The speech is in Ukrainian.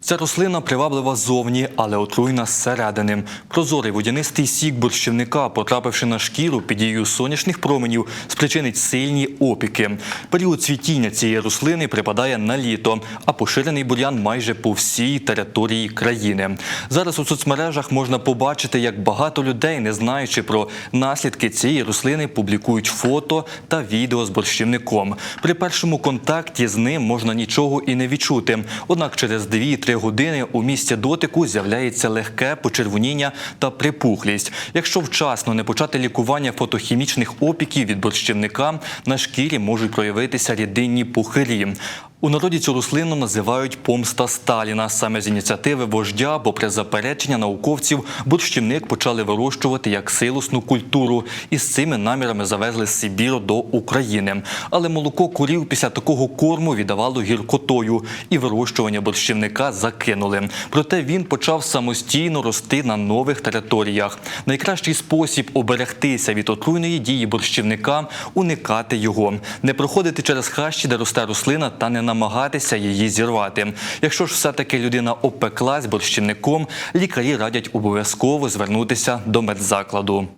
Ця рослина приваблива ззовні, але отруйна зсередини. Прозорий водянистий сік борщівника, потрапивши на шкіру під дією сонячних променів, спричинить сильні опіки. Період цвітіння цієї рослини припадає на літо, а поширений бур'ян майже по всій території країни. Зараз у соцмережах можна побачити, як багато людей, не знаючи про наслідки цієї рослини, публікують фото та відео з борщівником. При першому контакті з ним можна нічого і не відчути. Однак через 2-3 години у місці дотику з'являється легке почервоніння та припухлість. Якщо вчасно не почати лікування фотохімічних опіків від борщівника, на шкірі можуть проявитися рідинні пухирі. У народі цю рослину називають помста Сталіна. Саме з ініціативи вождя, бо при заперечення науковців борщівник почали вирощувати як силосну культуру і з цими намірами завезли з Сибіру до України. Але молоко курів після такого корму віддавало гіркотою, і вирощування борщівника закинули. Проте він почав самостійно рости на нових територіях. Найкращий спосіб оберегтися від отруйної дії борщівника уникати його, не проходити через хащі, де росте рослина, та не намагатися її зірвати. Якщо ж все-таки людина опеклась борщівником, лікарі радять обов'язково звернутися до медзакладу.